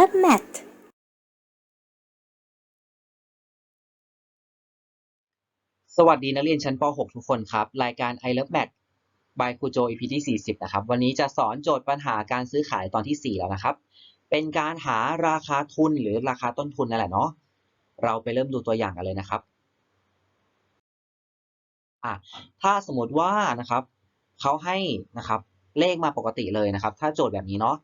love math สวัสดีนักเรียนชั้นป .6 ทุกคนครับ รายการ I Love Math by ครูโจ EP ที่ 40 นะครับ วันนี้จะสอนโจทย์ปัญหาการซื้อขายตอนที่ 4 แล้วนะครับ เป็นการหาราคาทุนหรือราคาต้นทุนนั่นแหละเนาะเราไปเริ่มดูตัวอย่างกันเลยนะครับอะถ้าสมมติว่านะครับเขาให้นะครับเลขมาปกติเลยนะครับ ถ้าโจทย์แบบนี้เนาะ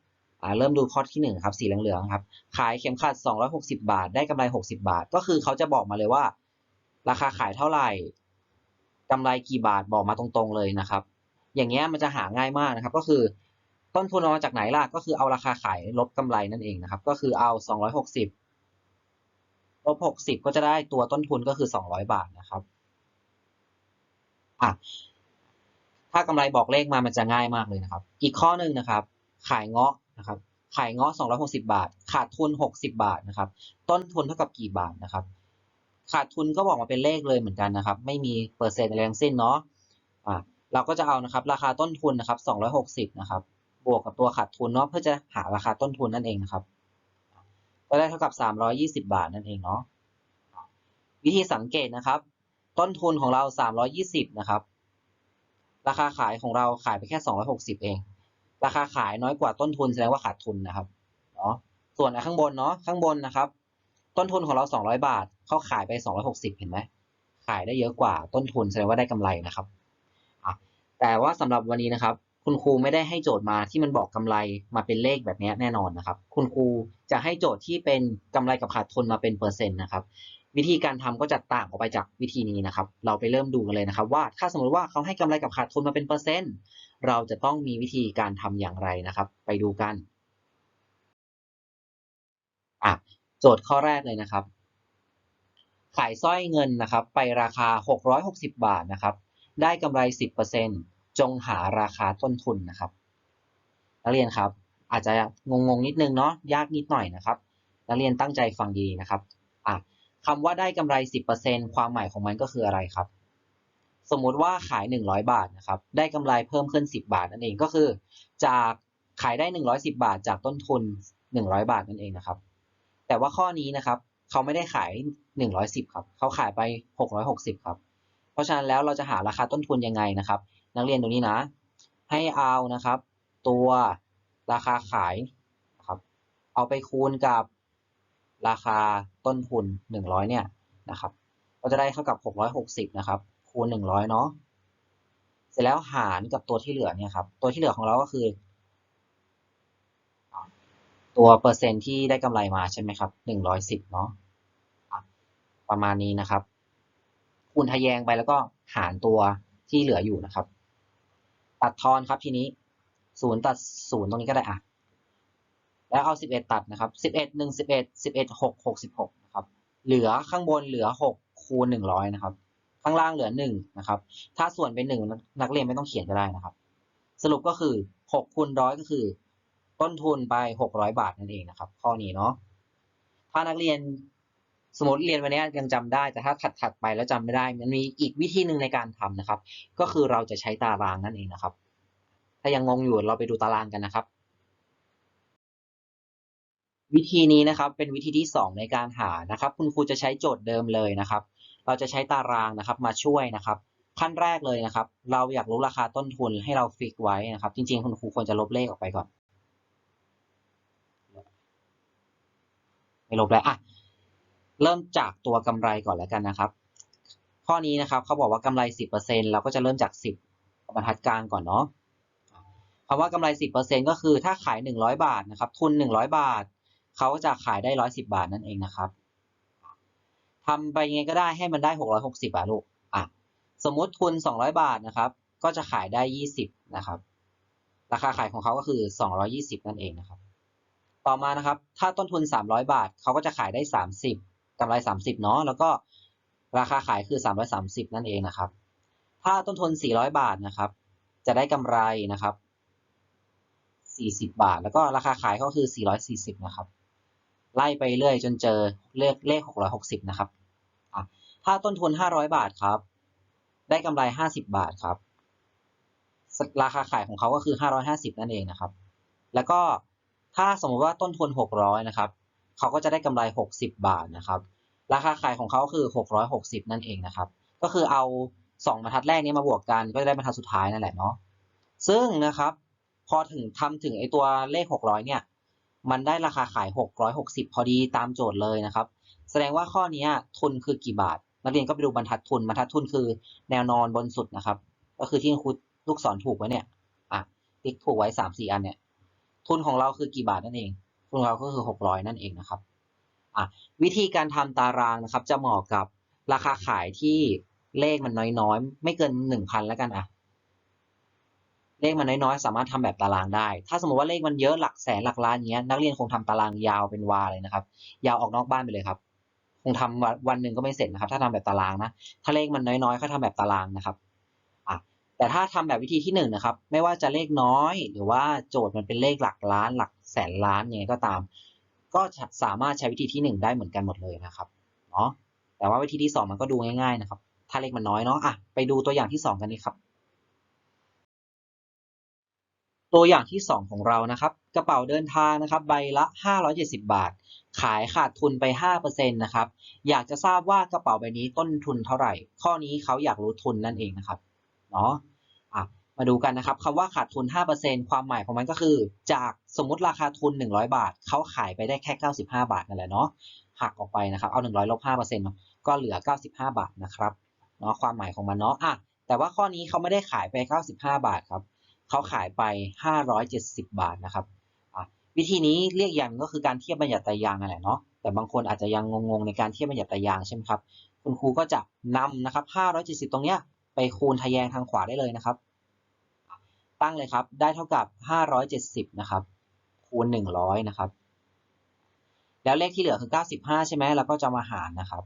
เริ่มดูข้อที่1ครับสีเหลืองๆครับขายเข็มขัด 260 บาท ได้กำไร 60 บาท ก็คือเขาจะบอกมาเลยว่า ราคาขายเท่าไหร่กำไรกี่บาทบอกมาตรงๆเลยนะครับ อย่างเงี้ยมันจะหาง่ายมากนะครับ ก็คือ ต้นทุนเอามาจากไหนล่ะก็คือเอาราคาขายลบกำไรนั่นเองนะครับ ก็คือเอา 260ลบ60 ก็จะได้ตัวต้นทุนก็คือ 200 บาทนะครับอะถ้ากำไรบอกเลขมามันจะง่ายมากเลยนะครับ อีกข้อหนึ่งนะครับ ขายเงาะ นะครับขายเงาะ260 บาท ขาดทุน 60 บาทนะครับ ต้นทุนเท่ากับกี่บาทนะครับ ขาดทุนก็บอกมาเป็นเลขเลยเหมือนกันนะครับ ไม่มีเปอร์เซ็นต์อะไรทั้งสิ้นเนาะอ่าเราก็จะเอานะครับ ราคาต้นทุนนะครับ 260 นะครับ บวกกับตัวขาดทุนเนาะเพื่อจะหาราคาต้นทุนนั่นเองนะครับ ก็ได้เท่ากับ 320 บาทนั่นเองเนาะวิธีสังเกตนะครับ ต้นทุนของเรา 320 นะครับ ราคาขายของเราขายไปแค่ 260 เอง ราคาขายน้อยกว่าต้นทุนแสดงว่าขาดทุนนะครับเนาะส่วนข้างบนเนาะข้างบนนะครับ ต้นทุนของเรา 200 บาทเขาขายไป 260 เห็นไหมขายได้เยอะกว่าต้นทุนแสดงว่าได้กำไรนะครับแต่ว่าสำหรับวันนี้นะครับ คุณครูไม่ได้ให้โจทย์มาที่มันบอกกำไรมาเป็นเลขแบบนี้แน่นอนนะครับ คุณครูจะให้โจทย์ที่เป็นกำไรกับขาดทุนมาเป็นเปอร์เซ็นต์นะครับ วิธีการทำก็จะต่างออกไปจากวิธีนี้นะครับ เราไปเริ่มดูกันเลยนะครับ ว่าถ้าสมมติว่าเขาให้กำไรกับขาดทุนมาเป็นเปอร์เซ็นต์เราจะต้องมีวิธีการทำอย่างไรนะครับ ไปดูกันอะโจทย์ข้อแรกเลยนะครับ ขายสร้อยเงินนะครับ ไปราคา 660 บาทนะครับ ได้กำไร 10%จงหาราคาต้นทุนนะครับนักเรียนครับ อาจจะงงๆนิดนึงเนาะยากนิดหน่อยนะครับนักเรียนตั้งใจฟังดีนะครับ คำว่าได้กำไร 10%ความหมายของมันก็คืออะไรครับ สมมุติว่าขาย 100 บาทนะครับ ได้กำไรเพิ่มขึ้น 10 บาทนั่นเองก็คือ จากขายได้ 110 บาท จากต้นทุน 100 บาทนั่นเองนะครับ แต่ว่าข้อนี้นะครับ เขาไม่ได้ขาย 110 ครับ เขาขายไป 660 ครับ เพราะฉะนั้นแล้วเราจะหาราคาต้นทุนยังไงนะครับ นักเรียนตรงนี้นะ ให้เอานะครับ ตัวราคาขายนะครับ เอาไปคูณกับ ราคาต้นทุน 100 เนี่ยนะครับ ก็จะได้เท่ากับ 660 นะครับ คูณ 100 เนาะ เสร็จแล้วหารกับตัวที่เหลือเนี่ยครับ ตัวที่เหลือของเราก็คือ ตัวเปอร์เซ็นต์ที่ได้กำไรมาใช่ไหมครับ 110 เนาะอะประมาณนี้นะครับ คูณทะแยงไปแล้วก็หารตัวที่เหลืออยู่นะครับ ตัดทอนครับทีนี้ 0 ตัด 0 ตรงนี้ก็ได้อะ แล้วเอา 11 ตัดนะครับ 11 1 11 11 6 66นะครับ เหลือข้างบนเหลือ 6 คูณ 100 นะครับ ข้างล่างเหลือ 1 นะครับ ถ้าส่วนเป็น 1 นักเรียนไม่ต้องเขียนก็ได้นะครับ สรุปก็คือ 6 คูณร้อยก็คือ ต้นทุนไป 600 บาทนั่นเองนะครับ ข้อนี้เนาะ ถ้านักเรียนสมมติเรียนวันนี้ยังจำได้ แต่ถ้าถัดถัดไปแล้วจำไม่ได้ มันมีอีกวิธีหนึ่งในการทำนะครับ ก็คือเราจะใช้ตารางนั่นเองนะครับ ถ้ายังงงอยู่เราไปดูตารางกันนะครับ วิธีนี้นะครับเป็นวิธีที่ 2 ในการหานะครับ คุณครูจะใช้โจทย์เดิมเลยนะครับ เราจะใช้ตารางนะครับมาช่วยนะครับ ขั้นแรกเลยนะครับ เราอยากรู้ราคาต้นทุนให้เราฟิกไว้นะครับ จริง ๆ คุณครูควรจะลบเลขออกไปก่อนไม่ลบแล้วอะเริ่มจากตัวกำไรก่อนแล้วกันนะครับ ข้อนี้นะครับเขาบอกว่ากำไร 10%เราก็จะเริ่มจาก 10บรรทัดกลางก่อนเนาะคำว่ากำไร 10%ก็คือถ้าขาย 100 บาทนะครับ ทุน 100 บาท เขาก็จะขายได้110บาทนั่นเองนะครับทำไปยังไงก็ได้ให้มันได้660บาทลูกอะสมมติทุน200บาทนะครับ ก็จะขายได้20นะครับ ราคาขายของเขาก็คือ220นั่นเองนะครับ ต่อมานะครับ ถ้าต้นทุน300บาทเขาก็จะขายได้30กำไร30เนาะแล้วก็ราคาขายคือ330นั่นเองนะครับ ถ้าต้นทุน400บาทนะครับ จะได้กำไรนะครับ40 บาท แล้วก็ราคาขายก็คือ 440 นะครับ ไล่ไปเรื่อยจนเจอเลขเลข660นะครับถ้าต้นทุน500บาทครับ ได้กำไร50บาทครับ ราคาขายของเขาก็คือ550นั่นเองนะครับ แล้วก็ถ้าสมมติว่าต้นทุน600นะครับ เขาก็จะได้กำไร60บาทนะครับ ราคาขายของเขาคือ660นั่นเองนะครับ ก็คือเอา2บรรทัดแรกนี้มาบวกกันก็จะได้บรรทัดสุดท้ายนั่นแหละเนาะ ซึ่งนะครับ พอถึงทำถึงไอตัวเลข600เนี่ย มันได้ราคาขาย 660 พอดีตามโจทย์เลยนะครับ แสดงว่าข้อนี้ทุนคือกี่บาท นักเรียนก็ไปดูบรรทัดทุนบรรทัดทุนคือแนวนอนบนสุดนะครับ ก็คือที่ครูลูกศรถูกไว้เนี่ยอะติ๊กถูกไว้สามสี่อันเนี่ยทุนของเราคือกี่บาทนั่นเอง ทุนของเราก็คือหกร้อยนั่นเองนะครับอะวิธีการทำตารางนะครับ จะเหมาะกับราคาขายที่เลขมันน้อยๆ ไม่เกินหนึ่งพันแล้วกันอะ เลขมันน้อยๆ สามารถทำแบบตารางได้ ถ้าสมมติว่าเลขมันเยอะหลักแสนหลักล้านเงี้ย นักเรียนคงทำตารางยาวเป็นวาเลยนะครับ ยาวออกนอกบ้านไปเลยครับ คงทำวันวันหนึ่งก็ไม่เสร็จนะครับ ถ้าทำแบบตารางนะ ถ้าเลขมันน้อยๆก็ทำแบบตารางนะครับอะแต่ถ้าทำแบบวิธีที่หนึ่งนะครับ ไม่ว่าจะเลขน้อย หรือว่าโจทย์มันเป็นเลขหลักล้าน หลักแสนล้านยังไงก็ตาม ก็สามารถใช้วิธีที่หนึ่งได้เหมือนกันหมดเลยนะครับเนาะแต่ว่าวิธีที่สองมันก็ดูง่ายๆนะครับ ถ้าเลขมันน้อยเนาะอะไปดูตัวอย่างที่สองกันดีครับ ตัวอย่างที่สองของเรานะครับ กระเป๋าเดินทางนะครับ ใบละ 570 บาท ขายขาดทุนไป 5%นะครับ อยากจะทราบว่ากระเป๋าใบนี้ต้นทุนเท่าไหร่ ข้อนี้เขาอยากรู้ทุนนั่นเองนะครับเนาะมาดูกันนะครับคำว่าขาดทุน 5%ความหมายของมันก็คือ จากสมมุติราคาทุน 100 บาท เขาขายไปได้แค่ 95 บาทนั่นแหละเนาะหักออกไปนะครับ เอา 100ลบ5%เนาะก็เหลือ 95 บาทนะครับเนาะความหมายของมันเนาะอะแต่ว่าข้อนี้เขาไม่ได้ขายไป 95 บาทครับ เขาขายไป 570 บาทนะครับวิธีนี้เรียกอย่างก็คือการเทียบบัญญัติตรยางนั่นแหละเนาะแต่บางคนอาจจะยังงงๆในการเทียบบัญญัติตรยางใช่ไหมครับคุณครูก็จะนำนะครับ 570 ตรงเนี้ยไปคูณทะแยงทางขวาได้เลยนะครับ ตั้งเลยครับได้เท่ากับ 570 นะครับ คูณ 100 นะครับ แล้วเลขที่เหลือคือ 95 ใช่ไหมเราก็จะมาหารนะครับ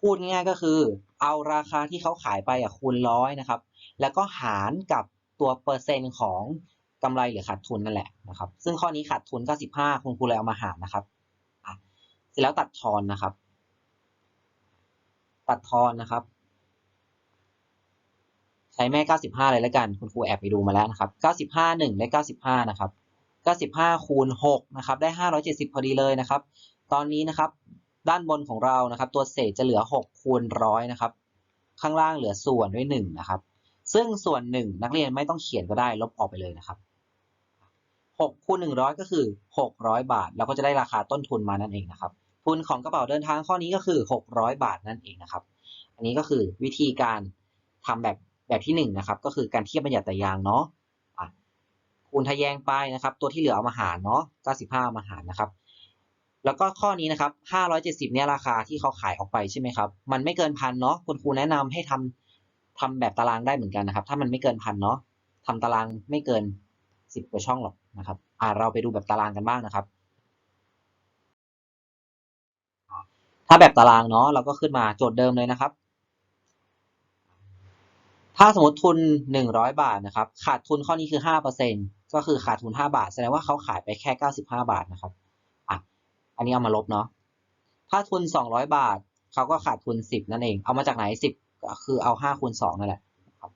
พูดง่ายๆก็คือ เอาราคาที่เขาขายไปอะคูณร้อยนะครับ แล้วก็หารกับ ตัวเปอร์เซ็นต์ของกำไรหรือขาดทุนนั่นแหละนะครับ ซึ่งข้อนี้ขาดทุน 95คุณครูเลยเอามาหารนะครับอะเสร็จแล้วตัดทอนนะครับ ตัดทอนนะครับ ใช้แม่ 95 เลยแล้วกัน คุณครูแอบไปดูมาแล้วนะครับ 95 1 ได้ 95 นะครับ 95 คูณ 6 นะครับ ได้ 570 พอดีเลยนะครับ ตอนนี้นะครับ ด้านบนของเรานะครับ ตัวเศษจะเหลือ 6 คูณร้อยนะครับ ข้างล่างเหลือส่วนด้วย 1 นะครับ ซึ่งส่วน1นักเรียนไม่ต้องเขียนก็ได้ลบออกไปเลยนะครับ6คูณ100 ก็คือ 600 บาทแล้วก็จะได้ราคาต้นทุนมานั่นเองนะครับ ทุนของกระเป๋าเดินทางข้อนี้ก็คือ 600 บาทนั่นเองนะครับ อันนี้ก็คือวิธีการทำแบบแบบที่หนึ่งนะครับ ก็คือการเทียบบัญญัติไตรยางเนาะคูณทะแยงไปนะครับ ตัวที่เหลือเอามาหารเนาะ 95 มาหารนะครับ แล้วก็ข้อนี้นะครับ 570 เนี่ยราคาที่เขาขายออกไปใช่ไหมครับ มันไม่เกินพันเนาะ คุณครูแนะนำให้ทำ ทำแบบตารางได้เหมือนกันนะครับ ถ้ามันไม่เกินพันเนาะทำตารางไม่เกิน10กว่าช่องหรอกนะครับอ่าเราไปดูแบบตารางกันบ้างนะครับ ถ้าแบบตารางเนาะเราก็ขึ้นมาโจทย์เดิมเลยนะครับ ถ้าสมมติทุน100บาทนะครับ ขาดทุนข้อนี้คือ5%ก็คือขาดทุน5บาท แสดงว่าเขาขายไปแค่95บาทนะครับอะอันนี้เอามาลบเนาะถ้าทุน200บาทเขาก็ขาดทุน10นั่นเอง เอามาจากไหน10 ก็คือเอา5คูณ2นั่นแหละครับ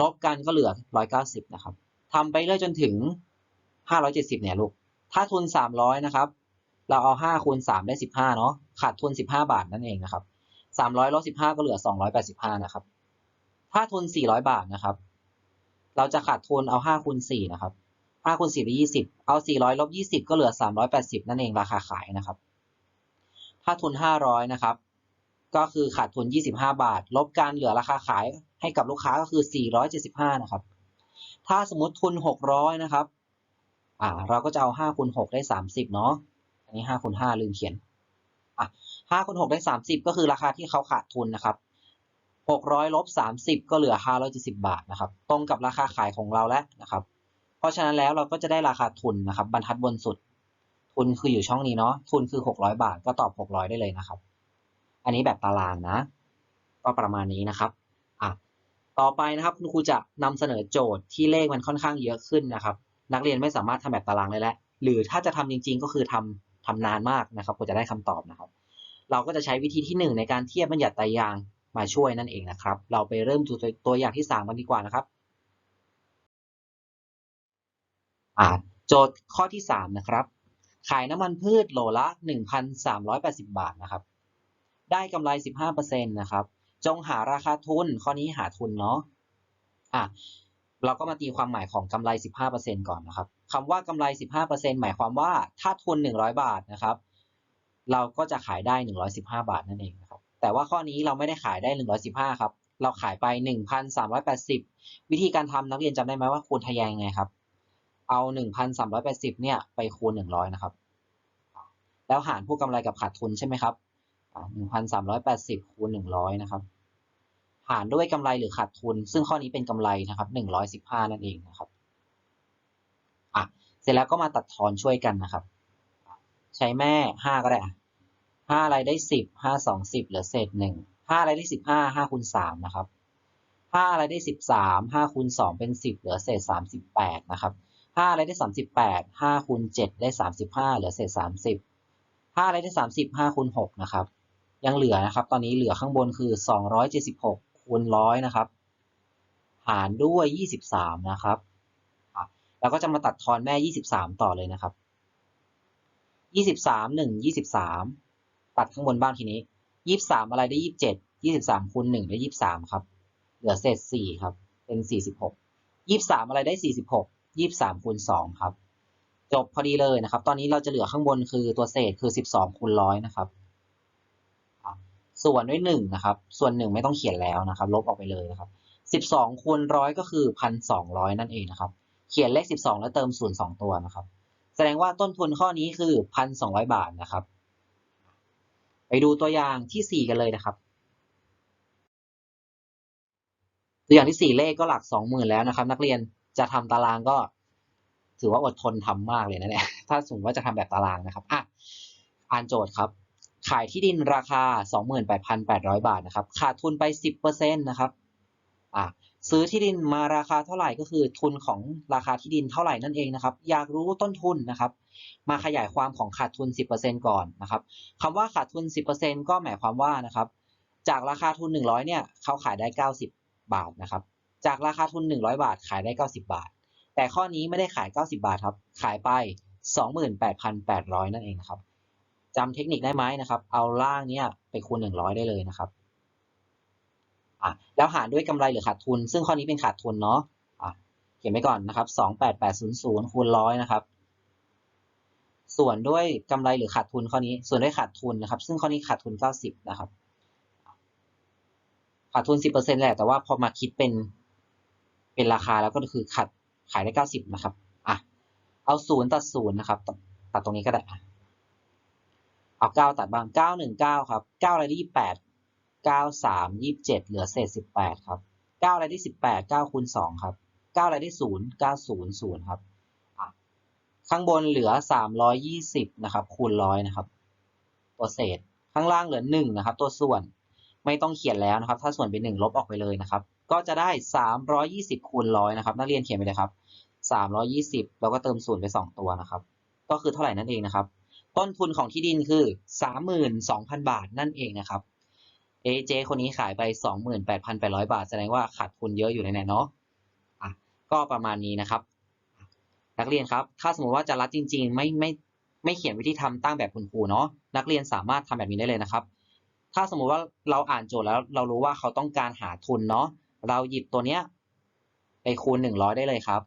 ลบกันก็เหลือ190นะครับทำไปเรื่อยจนถึง570เนี่ยลูก ถ้าทุน300นะครับ เราเอา5คูณ3ได้15เนาะ ขาดทุน15บาทนั่นเองนะครับ300ลบ15ก็เหลือ285นะครับ ถ้าทุน400บาทนะครับ เราจะขาดทุนเอา5คูณ4นะครับ5คูณ4ได้20เอา400ลบ20ก็เหลือ380นั่นเองราคาขายนะครับ ถ้าทุน500นะครับ ก็คือขาดทุน 25 บาท ลบการเหลือราคาขายให้กับลูกค้าก็คือ 475 นะครับ ถ้าสมมติทุน 600 นะครับ อ่า เราก็จะเอา5คูณ6ได้ 30 เนาะ อันนี้5คูณ5ลืมเขียน อะ5คูณ6ได้ 30 ก็คือราคาที่เขาขาดทุนนะครับ 600ลบ30 ก็เหลือ 570 บาทนะครับ ตรงกับราคาขายของเราแล้วนะครับ เพราะฉะนั้นแล้วเราก็จะได้ราคาทุนนะครับ บรรทัดบนสุด ทุนคืออยู่ช่องนี้เนาะ ทุนคือ 600 บาท ก็ตอบ 600 ได้เลยนะครับ อันนี้แบบตารางนะ ก็ประมาณนี้นะครับอะต่อไปนะครับคุณครูจะนำเสนอโจทย์ที่เลขมันค่อนข้างเยอะขึ้นนะครับ นักเรียนไม่สามารถทำแบบตารางได้แล้วหรือถ้าจะทำจริง ๆ ก็คือทำทำนานมากนะครับกว่าจะได้คำตอบนะครับ เราก็จะใช้วิธีที่หนึ่งในการเทียบบัญญัติตรยางมาช่วยนั่นเองนะครับ เราไปเริ่มดูตัวอย่างที่สามกันดีกว่านะครับโจทย์ข้อที่ 3 นะครับ ขายน้ำมันพืชโลละ 1,380 บาทนะครับ ได้กำไร 15%นะครับ จงหาราคาทุน ข้อนี้หาทุนเนาะอะเราก็มาตีความหมายของกำไร 15%ก่อนนะครับคำว่ากำไร 15%หมายความว่าถ้าทุน 100 บาทนะครับ เราก็จะขายได้ 115 บาทนั่นเองนะครับ แต่ว่าข้อนี้เราไม่ได้ขายได้ 115 ครับ เราขายไป 1,380 วิธีการทำนักเรียนจำได้ไหมว่าคูณทะแยงยังไงครับ เอา 1,380 เนี่ยไปคูณ 100 นะครับ แล้วหารผู้กำไรกับขาดทุนใช่ไหมครับ อ่า1,380คูณ100นะครับ หารด้วยกำไรหรือขาดทุน ซึ่งข้อนี้เป็นกำไรนะครับ115นั่นเองนะครับอะเสร็จแล้วก็มาตัดทอนช่วยกันนะครับ ใช้แม่5ก็ได้อะ5อะไรได้10 5 2 10เหลือเศษ1 5อะไรได้15 5คูณ3นะครับ5อะไรได้13 5คูณ2เป็น10เหลือเศษ38นะครับ5อะไรได้38 5คูณ7ได้35เหลือเศษ30 5อะไรได้30 5คูณ6นะครับ ยังเหลือนะครับ ตอนนี้เหลือข้างบนคือ 276คูณ100นะครับ หารด้วย 23 นะครับแล้วก็จะมาตัดทอนแม่ 23 ต่อเลยนะครับ 23 1 23 ตัดข้างบนบ้างทีนี้ 23 อะไรได้ 27 23คูณ1ได้ 23 ครับ เหลือเศษ 4 ครับ เป็น 46 23 อะไรได้ 46 23คูณ2ครับ จบพอดีเลยนะครับ ตอนนี้เราจะเหลือข้างบนคือตัวเศษคือ 12คูณร้อยนะครับ ส่วนด้วย1นะครับ ส่วน1ไม่ต้องเขียนแล้วนะครับ ลบออกไปเลยนะครับ12คูณร้อยก็คือ1,200นั่นเองนะครับ เขียนเลข12แล้วเติม0 2ตัวนะครับ แสดงว่าต้นทุนข้อนี้คือ1,200บาทนะครับ ไปดูตัวอย่างที่4กันเลยนะครับ ตัวอย่างที่4เลขก็หลัก20,000แล้วนะครับ นักเรียนจะทำตารางก็ ถือว่าอดทนทำมากเลยนะเนี่ยถ้าสมมติว่าจะทำแบบตารางนะครับอะอ่านโจทย์ครับ ขายที่ดินราคา 28,800 บาทนะครับ ขาดทุนไป 10%นะครับอะซื้อที่ดินมาราคาเท่าไหร่ก็คือทุนของราคาที่ดินเท่าไหร่นั่นเองนะครับ อยากรู้ต้นทุนนะครับ มาขยายความของขาดทุน 10%ก่อนนะครับคำว่าขาดทุน 10%ก็หมายความว่านะครับ จากราคาทุน 100 เนี่ยเขาขายได้ 90 บาทนะครับ จากราคาทุน 100 บาทขายได้ 90 บาท แต่ข้อนี้ไม่ได้ขาย 90 บาทครับ ขายไป 28,800 นั่นเองนะครับ จำเทคนิคได้ไหมนะครับ เอาล่างเนี้ยไปคูณ 100 ได้เลยนะครับอะแล้วหารด้วยกำไรหรือขาดทุน ซึ่งข้อนี้เป็นขาดทุนเนาะอะเขียนไว้ก่อนนะครับ 28800คูณร้อยนะครับ ส่วนด้วยกำไรหรือขาดทุนข้อนี้ ส่วนด้วยขาดทุนนะครับ ซึ่งข้อนี้ขาดทุน 90 นะครับ ขาดทุน 10%แหละ แต่ว่าพอมาคิดเป็นเป็นราคาแล้วก็คือขาดขายได้ 90 นะครับอะเอา0ตัด0นะครับ ตัดตรงนี้ก็ได้ เอะเอาตัดบ้าง919ครับ9อะไรได้28 93 27เจ็ดเหลือเศษ18ครับ9อะไรได้18 9คูณ2ครับ9อะไรได้0 900 0ครับข้างบนเหลือ320นะครับคูณร้อยนะครับ ตัวเศษข้างล่างเหลือ1นะครับ ตัวส่วนไม่ต้องเขียนแล้วนะครับ ถ้าส่วนเป็น1ลบออกไปเลยนะครับ ก็จะได้320คูณร้อยนะครับ นักเรียนเขียนไปเลยครับ320แล้วก็เติมศูนย์ไป2ตัวนะครับ ก็คือเท่าไหร่นั่นเองนะครับ ต้นทุนของที่ดินคือ 32,000 บาทนั่นเองนะครับ AJ คนนี้ขายไป 28,800 บาท แสดงว่าขาดทุนเยอะอยู่ในนั้นเนาะอะก็ประมาณนี้นะครับ นักเรียนครับ ถ้าสมมติว่าจะรัดจริง ๆ ไม่ไม่ไม่เขียนวิธีทำตั้งแบบคุณครูเนาะนักเรียนสามารถทำแบบนี้ได้เลยนะครับ ถ้าสมมุติว่าเราอ่านโจทย์แล้วเรารู้ว่าเขาต้องการหาทุนเนาะเราหยิบตัวเนี้ยไปคูณ100ได้เลยครับ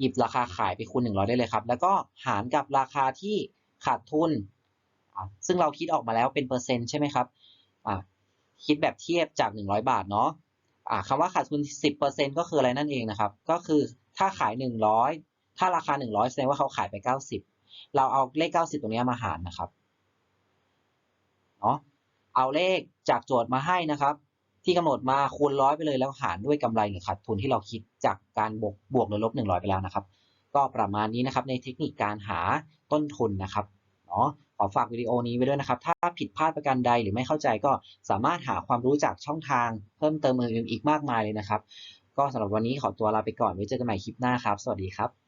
หยิบราคาขายไปคูณ100ได้เลยครับ แล้วก็หารกับราคาที่ ขาดทุน ซึ่งเราคิดออกมาแล้วเป็นเปอร์เซ็นต์ใช่ไหมครับคิดแบบเทียบจาก 100 บาทเนาะอ่าคำว่าขาดทุน 10%ก็คืออะไรนั่นเองนะครับ ก็คือถ้าขาย 100 ถ้าราคา 100 แสดงว่าเขาขายไป 90 เราเอาเลข 90 ตรงนี้มาหารนะครับ เนาะเอาเลขจากโจทย์มาให้นะครับ ที่กำหนดมาคูณร้อยไปเลยแล้วหารด้วยกำไรหรือขาดทุนที่เราคิดจากการบวกบวกหรือลบ 100 ไปแล้วนะครับ ก็ประมาณนี้นะครับในเทคนิคการหาต้นทุนนะครับ เนาะขอฝากวิดีโอนี้ไว้ด้วยนะครับ ถ้าผิดพลาดประการใดหรือไม่เข้าใจก็สามารถหาความรู้จากช่องทาง เพิ่มเติมอื่นๆอีกมากมายเลยนะครับ ก็สำหรับวันนี้ขอตัวลาไปก่อนไว้เจอกันใหม่คลิปหน้าครับ สวัสดีครับ